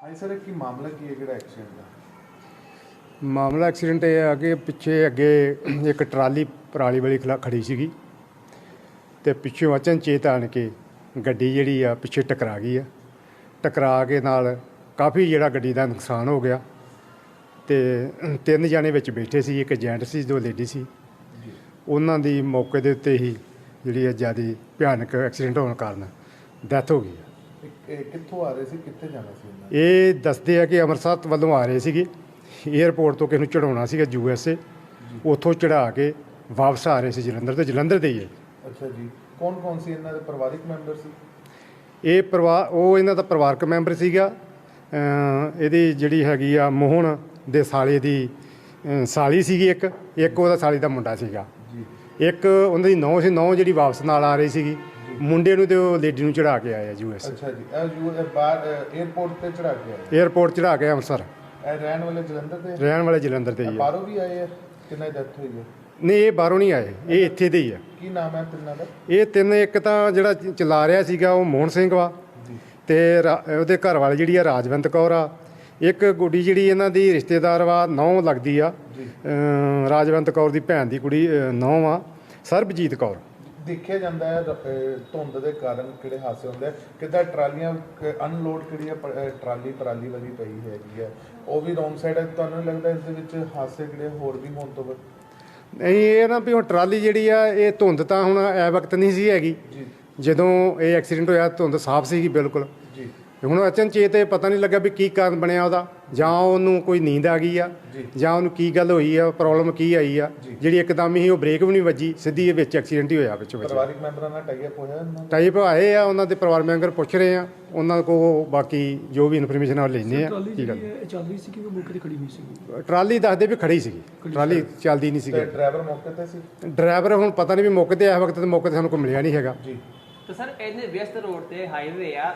ਹਾਂਜੀ ਸਰ ਕੀ ਮਾਮਲਾ ਕੀ ਹੈ? ਜਿਹੜਾ ਐਕਸੀਡੈਂਟ ਦਾ ਮਾਮਲਾ ਐਕਸੀਡੈਂਟ ਇਹ ਆ ਕਿ ਪਿੱਛੇ ਅੱਗੇ ਇੱਕ ਟਰਾਲੀ ਪਰਾਲੀ ਵਾਲੀ ਖਲਾ ਖੜੀ ਸੀਗੀ ਤੇ ਪਿੱਛੋਂ ਅਚਨਚੇਤ ਆਣ ਕੇ ਗੱਡੀ ਜਿਹੜੀ ਆ ਪਿੱਛੇ ਟਕਰਾ ਗਈ ਆ। ਟਕਰਾ ਕੇ ਨਾਲ ਕਾਫੀ ਜਿਹੜਾ ਗੱਡੀ ਦਾ ਨੁਕਸਾਨ ਹੋ ਗਿਆ ਤੇ ਤਿੰਨ ਜਾਣੇ ਵਿੱਚ ਬੈਠੇ ਸੀ ਇੱਕ ਜੈਂਟ ਸੀ ਦੋ ਲੇਡੀ ਸੀ। ਉਹਨਾਂ ਦੀ ਮੌਕੇ ਦੇ ਉੱਤੇ ਹੀ ਜਿਹੜੀ ਆ ਜ਼ਿਆਦਾ ਭਿਆਨਕ ਐਕਸੀਡੈਂਟ ਹੋਣ ਕਾਰਨ ਡੈਥ ਹੋ ਗਈ ਆ। ਇਹ- ਇਹ ਕਿੱਥੋਂ ਆ ਰਹੇ ਸੀ ਕਿੱਥੇ ਜਾਣਾ ਸੀ ਇਹਨਾਂ ਇਹ ਦੱਸਦੇ ਆ ਕਿ ਅੰਮ੍ਰਿਤਸਰ ਵੱਲੋਂ ਆ ਰਹੇ ਸੀਗੇ। 에ਅਰਪੋਰਟ ਤੋਂ ਕਿਸੇ ਨੂੰ ਚੜਾਉਣਾ ਸੀਗਾ ਯੂ ਐਸ ਏ ਉੱਥੋਂ ਚੜਾ ਕੇ ਵਾਪਸ ਆ ਰਹੇ ਸੀ ਜਲੰਧਰ ਤੇ। ਜਲੰਧਰ ਦੇ ਹੀ ਹੈ। ਅੱਛਾ ਜੀ। ਕੌਣ ਕੌਣ ਸੀ ਇਹਨਾਂ ਦੇ ਪਰਿਵਾਰਿਕ ਮੈਂਬਰ ਸੀ? ਇਹ ਪਰਿਵਾਰ ਉਹ ਇਹਨਾਂ ਦਾ ਪਰਿਵਾਰਕ ਮੈਂਬਰ ਸੀਗਾ। ਅਮ ਇਹਦੀ ਜਿਹੜੀ ਹੈਗੀ ਆ ਮੋਹਨ ਦੇ ਸਾਲੇ ਦੀ ਅਮ ਸਾਲੀ ਸੀਗੀ ਇੱਕ। ਇੱਕ ਉਹਦਾ ਸਾਲੀ ਦਾ ਮੁੰਡਾ ਸੀਗਾ। ਜੀ। ਇੱਕ ਉਹਨਾਂ ਦੀ ਨੌਂ ਸੀ। ਨੌਂ ਜਿਹੜੀ ਵਾਪਸ ਨਾਲ ਆ ਰਹੀ ਸੀਗੀ। ਮੁੰਡੇ ਨੂੰ ਤੇ ਉਹ ਲੇਡੀ ਨੂੰ ਚੜਾ ਕੇ ਆਇਆ ਯੂਐਸ ਅੱਛਾ ਜੀ ਇਹ ਯੂ ਇਹ ਬਾਹਰ 에어ਪੋਰਟ ਤੇ ਚੜਾ ਕੇ ਆਇਆ? 에어ਪੋਰਟ ਚੜਾ ਕੇ ਅੰਮ੍ਰਿਤਸਰ। ਇਹ ਰਹਿਣ ਵਾਲੇ ਜਲੰਧਰ ਤੇ ਰਹਿਣ ਵਾਲੇ ਜਲੰਧਰ ਤੇ ਹੀ ਹੈ ਬਾਹਰੋਂ ਵੀ ਆਏ ਆ ਕਿੰਨਾ ਡੈਥ ਹੋਈ ਹੈ ਨਹੀਂ ਇਹ ਬਾਹਰੋਂ ਨਹੀਂ ਆਏ ਇਹ ਇੱਥੇ ਦੇ ਹੀ ਆ। ਕੀ ਨਾਮ ਹੈ ਤਿੰਨਾਂ ਦਾ? ਇਹ ਤਿੰਨ ਇੱਕ ਤਾਂ ਜਿਹੜਾ ਚਲਾ ਰਿਹਾ ਸੀਗਾ ਉਹ ਮੋਹਨ ਸਿੰਘ ਵਾ। ਤੇ ਉਹਦੇ ਘਰ ਵਾਲੇ ਜਿਹੜੀ ਆ ਰਾਜਵੰਤ ਕੌਰ ਆ। ਇੱਕ ਗੁੱਡੀ ਜਿਹੜੀ ਇਹਨਾਂ ਦੀ ਰਿਸ਼ਤੇਦਾਰ ਵਾ ਨੌ ਲੱਗਦੀ ਆ। ਰਾਜਵੰਤ ਕੌਰ ਦੀ ਭੈਣ ਦੀ ਕੁੜੀ ਨੌ ਆ ਸਰਬਜੀਤ ਕੌਰ। ਦੇਖਿਆ ਜਾਂਦਾ ਹੈ ਅਹ ਧੁੰਦ ਦੇ ਕਾਰਨ ਕਿਹੜੇ ਹਾਦਸੇ ਹੁੰਦੇ ਆ ਕਿੱਦਾਂ ਟਰਾਲੀਆਂ ਅਨਲੋਡ ਕਿਹੜੀ ਆ ਪ- ਅਹ ਟਰਾਲੀ ਪਰਾਲੀ ਵਾਲੀ ਪਈ ਹੈਗੀ ਆ। ਉਹ ਵੀ ਰੋਂਗ ਸਾਈਡ ਹੈ ਤੁਹਾਨੂੰ ਨਹੀਂ ਲੱਗਦਾ ਇਸ ਦੇ ਵਿੱਚ ਹਾਦਸੇ ਕਿਹੜੇ ਹੋਰ ਵੀ ਹੋਣ ਤੋਂ ਬਾਅਦ? ਨਹੀਂ ਇਹ ਨਾ ਵੀ ਹੁਣ ਟਰਾਲੀ ਜਿਹੜੀ ਆ ਇਹ ਧੁੰਦ ਤਾਂ ਹੁਣ ਐ ਵਕਤ ਨਹੀਂ ਸੀ ਹੈਗੀ। ਜੀ। ਜਦੋਂ ਇਹ ਐਕਸੀਡੈਂਟ ਹੋਇਆ ਧੁੰਦ ਸਾਫ਼ ਸੀਗੀ ਬਿਲਕੁਲ। ਜੀ। ਹੁਣ ਅਚਨਚੇਤ ਇਹ ਪਤਾ ਨਹੀਂ ਲੱਗਾ ਵੀ ਕੀ ਕਾਰਨ ਬਣਿਆ ਉਹਦਾ। ਜਾਂ ਉਹਨੂੰ ਕੋਈ ਨੀਂਦ ਆ ਗਈ ਆ ਜੀ। ਉਹਨੂੰ ਕੀ ਗੱਲ ਹੋਈ ਆ ਪ੍ਰੋਬਲਮ ਕੀ ਆਈ ਆ। ਜਿਹੜੀ ਇੱਕਦਮ ਹੀ ਉਹ ਬ੍ਰੇਕ ਵੀ ਨਹੀਂ ਵੱਜੀ ਸਿੱਧੀ ਇਹ ਵਿੱਚ ਐਕਸੀਡੈਂਟ ਹੀ ਹੋਇਆ ਵਿੱਚ ਵਿੱਚ। ਪਰਿਵਾਰਿਕ ਮੈਂਬਰਾਂ ਨਾਲ ਟਾਈ ਅਪ ਹੋਇਆ? ਟਾਈਪ ਆਏ ਆ ਉਹਨਾਂ ਦੇ ਪਰਿਵਾਰ ਮੈਂਬਰ ਪੁੱਛ ਰਹੇ ਆ ਉਹਨਾਂ ਕੋ ਬਾਕੀ ਜੋ ਵੀ ਇਨਫੋਰਮੇਸ਼ਨ ਆ ਲੈਣੇ ਆ। ਟਰਾਲੀ ਕੀ ਗੱਲ? ਜਿਹੜੀ ਹੈ ਇਹ ਚੱਲ ਰਹੀ ਸੀ ਕਿ ਉਹ ਮੌਕੇ ਤੇ ਖੜੀ ਹੋਈ ਸੀ ਟਰਾਲੀ ਦੱਸਦੇ ਵੀ ਖੜੀ ਸੀਗੀ। ਟਰਾਲੀ ਚੱਲਦੀ ਨਹੀਂ ਤੇ ਸੀਗੀ ਡਰਾਈਵਰ ਮੌਕੇ ਤੇ ਸੀ? ਡਰਾਈਵਰ ਹੁਣ ਪਤਾ ਨਹੀਂ ਵੀ ਮੌਕੇ ਤੇ ਇਸ ਵਕਤ ਤੇ ਮੌਕੇ ਤੇ ਸਾਨੂੰ ਕੋਈ ਮਿਲਿਆ ਨਹੀਂ ਹੈਗਾ। ਜੀ। ਤਾਂ ਸਰ ਇਹਨੇ ਵਿਅਸਤ ਰੋਡ ਤੇ ਹਾਈਵੇ ਆ